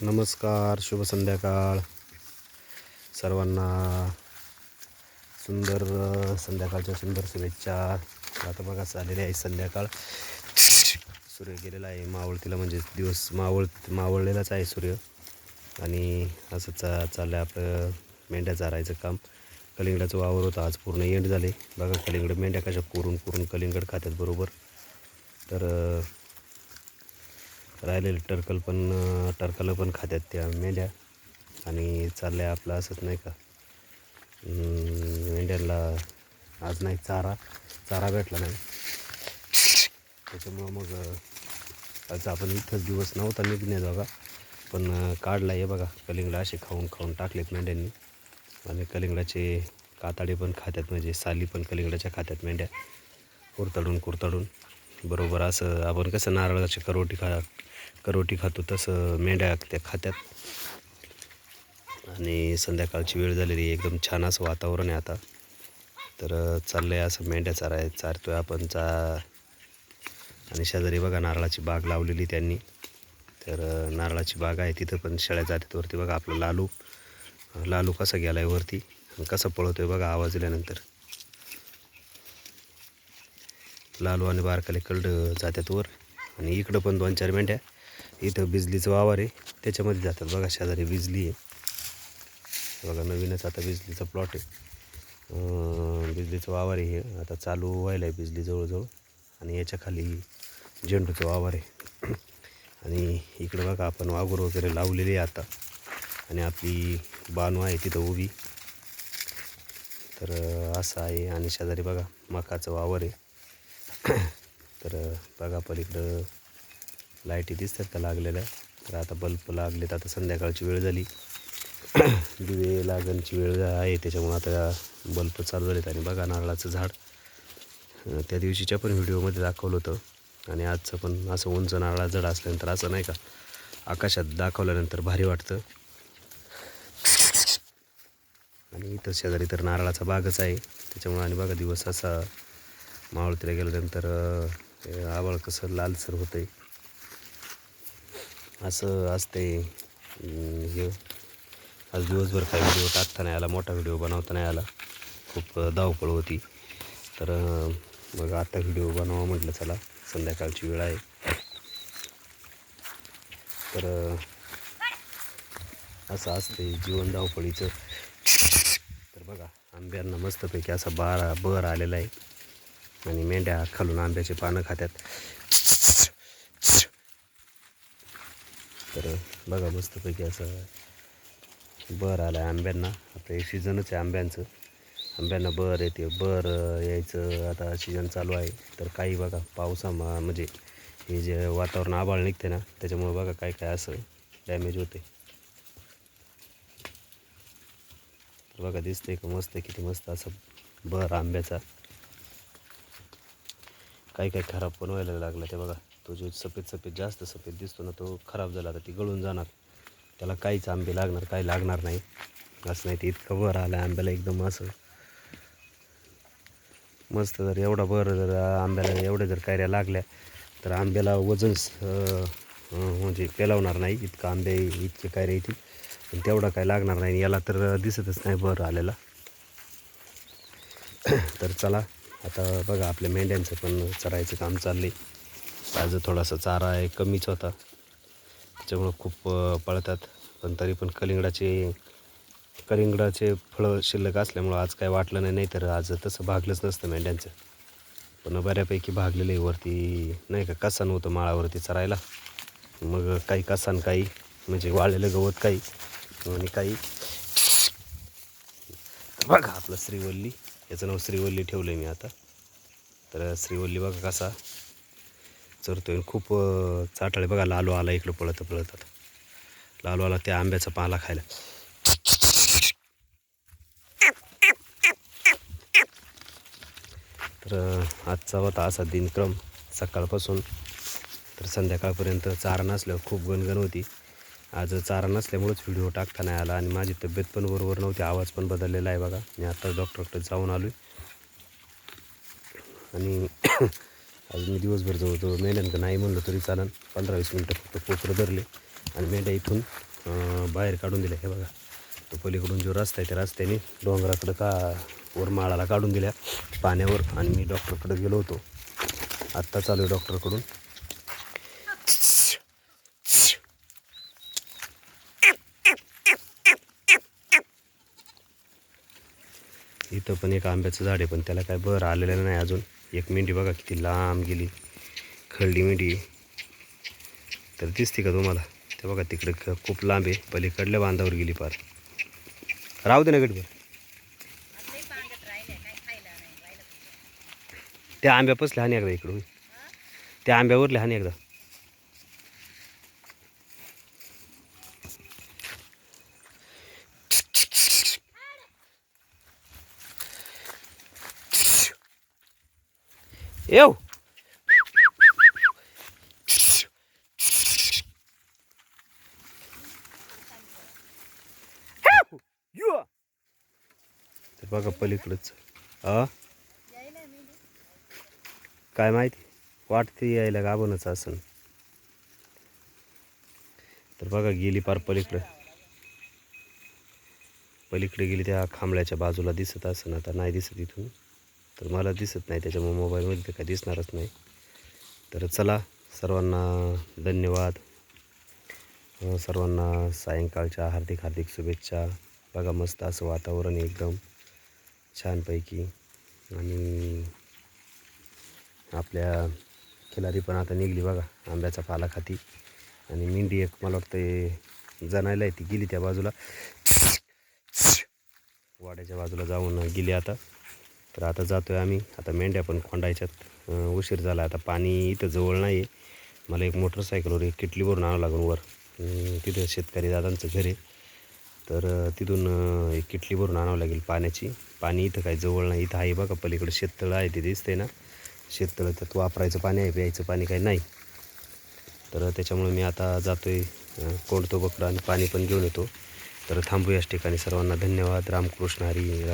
नमस्कार शुभ संध्याकाळ. सर्वांना सुंदर संध्याकाळच्या सुंदर शुभेच्छा. आता बघा आलेली आहे संध्याकाळ. सूर्य गेलेला आहे मावळतीला म्हणजे दिवस मावळ मावळलेलाच आहे सूर्य. आणि असं चा चाललं आहे आपलं मेंढ्या चारायचं काम. कलिंगडाचं वावर होतं आज पूर्ण एंड झाले. बघा कलिंगड मेंढ्या कशा कोरून कोरून कलिंगड खात्यात बरोबर. तर राहिलेले टर्कल पण अं, टर्कलं पण खात्यात त्या मेंढ्या. आणि चालल्या आपलं असंच नाही का? मेंढ्यांना आज नाही चारा चारा भेटला नाही. त्याच्यामुळं मग आज आपण इथंच दिवस नव्हता निघण्याचा बघा पण काढला आहे बघा कलिंगडा असे खाऊन खाऊन टाकलेत मेंढ्यांनी. आणि कलिंगडाचे कातडे पण खात्यात म्हणजे साली पण कलिंगडाच्या खात्यात मेंढ्या. कुरतडून कुरतडून. बरोबर असं आपण कसं नारळाची करोटी खा करोटी खातो तसं मेंढ्या त्या खात्यात. आणि संध्याकाळची वेळ झालेली एकदम छान असं वातावरण आहे आता. तर चाललं आहे असं मेंढ्या चाराय चारतो आहे आपण चा आणि शेजारी बघा नारळाची बाग लावलेली त्यांनी. तर नारळाची बाग आहे तिथं पण शेळ्या जातात वरती. बघा आपलं लालू लालू कसा गेला आहे वरती. आणि कसा आहे बघा आवाज दिल्यानंतर. लालू आणि बारकाले कल्ड जातात वर. आणि इकडं पण दोन चार मेंढ्या इथं बिजलीचं वावर आहे. त्याच्यामध्ये जातात बघा शेजारी बिजली आहे. बघा नवीनच आता बिजलीचा प्लॉट आहे. बिजलीचं वावर आहे हे. आता चालू व्हायला आहे बिजली जवळजवळ. आणि याच्या खाली झेंडूचं वावर आहे. आणि इकडं बघा आपण वाघूर वगैरे लावलेली आहे आता. आणि आपली बानू आहे तिथं उभी. तर असं आहे. आणि शेजारी बघा मकाचं वावर आहे. तर बघा पलीकडं. लाईटी दिसतात का लागलेल्या? तर आता बल्ब लागलेत. आता संध्याकाळची वेळ झाली. दिवे लागणची वेळ आहे. त्याच्यामुळं आता बल्ब चालू झालेत आणि बघा नारळाचं झाड. त्या दिवशीच्या पण व्हिडिओमध्ये दाखवलं होतं. आणि आजचं पण असं उंच नारळा जड असल्यानंतर असं नाही का? आकाशात दाखवल्यानंतर भारी वाटतं. आणि इथं शेजारी तर नारळाचा बागच आहे. त्याच्यामुळं आणि बघा दिवस असा मावळतीला गेल्यानंतर अं, आभाळ कसं लालसर होतं आहे असं असते हे. आज दिवसभर काही व्हिडिओ टाकता नाही आला मोठा व्हिडिओ बनवता नाही आला. खूप धावपळ होती. तर मग आता व्हिडिओ बनवा म्हटलं चला. संध्याकाळची वेळ आहे. तर असं असते जीवन धावपळीचं. तर बघा आंब्यांना मस्तपैकी असा बारा बर आलेला आहे. आणि मेंढ्या खालून आंब्याचे पानं खात्यात. तर बघा मस्तपैकी असं बर आलं आहे आंब्यांना. आता हे सीझनच आहे आंब्यांचं. आंब्यांना बर येते. बर यायचं. आता सीझन चालू आहे. तर काही बघा पावसा म्हणजे हे जे वातावरण आबाळ निघते ना त्याच्यामुळे बघा काय काय असं डॅमेज होते बघा दिसतंय का मस्त आहे, किती मस्त असं बर आंब्याचा. काही काही खराब पण व्हायला लागला. ते बघा तो जो सफेद सफेद जास्त सफेद दिसतो ना तो खराब झाला तर ती गळून जाणार. त्याला काहीच आंबे लागणार काही लागणार नाही. असं नाही ते इतकं बरं आलं आंब्याला एकदम असं. मस्त जर एवढा बरं जर आंब्याला एवढ्या जर कैऱ्या लागल्या तर आंब्याला वजन म्हणजे पेलावणार नाही. इतकं आंबे इतके कैऱ्या येतील पण तेवढा काय लागणार नाही. याला तर दिसतच नाही बरं आलेला. तर चला आता बघा आपल्या मेंढ्यांचं पण चरायचं काम चाललं आहे आज थोडासा चारा आहे कमीच होता. त्याच्यामुळं खूप पळतात. पण तरी पण कलिंगडाचे कलिंगडाचे फळं शिल्लक असल्यामुळं आज काय वाटलं नाही नाही तर आज तसं भागलंच नसतं मेंढ्यांचं. पण बऱ्यापैकी भागलेलं आहे वरती. नाही का कसान होतं माळावरती चरायला. मग काही कसान काही म्हणजे वाळलेलं गवत काही आणि काही. बघा आपलं श्रीवल्ली. याचं नाव श्रीवल्ली ठेवलं आहे मी आता. तर श्रीवल्ली बघा कसा चरतोय. आहे खूप अं, चाटाळे बघा लालू आला इकडं पळत पळत. आता लालू आला त्या आंब्याचा पाला खायला. तर आजचा होता असा दिनक्रम. सकाळपासून तर संध्याकाळपर्यंत चारा नसल्यावर खूप गणगण होती. आज चारा नसल्यामुळेच व्हिडिओ टाकता नाही आला आणि माझी तब्येत पण बरोबर नव्हती. आवाज पण बदललेला आहे बघा. मी आता डॉक्टरकडे जाऊन आलो आहे आणि अजून मी दिवसभर जवळजवळ मेंढ्यांका नाही म्हणलं तरी चालन. पंधरा वीस मिनटं फक्त कोपरं धरले आणि मेंढ्या इथून बाहेर काढून दिल्या. हे बघा तो पलीकडून जो रस्ता आहे त्या रस्त्याने डोंगराकडं का वर माळाला काढून दिल्या पाण्यावर आणि मी डॉक्टरकडे गेलो होतो. आत्ता चालू आहे डॉक्टरकडून. इथं पण एक आंब्याचं झाड आहे पण त्याला काय बरं आलेलं नाही अजून. एक मेंढी बघा किती लांब गेली. खळडी मेंढी. तर दिसते का तुम्हाला? ते बघा तिकडे खूप लांब आहे. पलीकडल्या बांधावर गेली पार. राहू दे ना गडबर त्या आंब्यापासल्या लहान एकदा इकडं त्या आंब्यावर लहान एकदा. येऊ तर बघा पलीकडंच. आ? काय माहिती? वाटते यायला गाभणच असन. तर बघा गेली पार पलीकडं. पलीकडे गेली त्या खांबळ्याच्या बाजूला दिसत असन. आता नाही दिसत इथून. तर मला दिसत नाही त्याच्यामुळे मोबाईलमध्ये ते काही दिसणारच नाही. तर चला सर्वांना धन्यवाद. सर्वांना सायंकाळच्या हार्दिक हार्दिक शुभेच्छा. बघा मस्त असं वातावरण एकदम. छानपैकी. आणि आपल्या खिलारी पण आता निघली बघा आंब्याचा पाला खाती आणि मेंढी एक मला वाटतं जणायला आहे ती गेली त्या बाजूला. वाड्याच्या बाजूला जाऊन गेली आता. तर आता जातो आहे आम्ही. आता मेंढ्या पण खोंडायच्यात. उशीर झाला. आता पाणी इथं जवळ नाही आहे मला एक मोटरसायकलवर एक किटलीवरून आणावं लागून वर. तिथं शेतकरी दादांचं घर आहे. तर तिथून एक किटली भरून आणावं लागेल पाण्याची. पाणी इथं काय जवळ नाही. इथं आहे बघा पलीकडे. शेततळं आहे ते दिसतंय ना. शेततळं त्यात वापरायचं पाणी आहे प्यायचं पाणी काही नाही. तर त्याच्यामुळे मी आता जातो आहे कोणतो बकरा आणि पाणी पण घेऊन येतो. तर थांबूयाच ठिकाणी. सर्वांना धन्यवाद. रामकृष्ण हरी.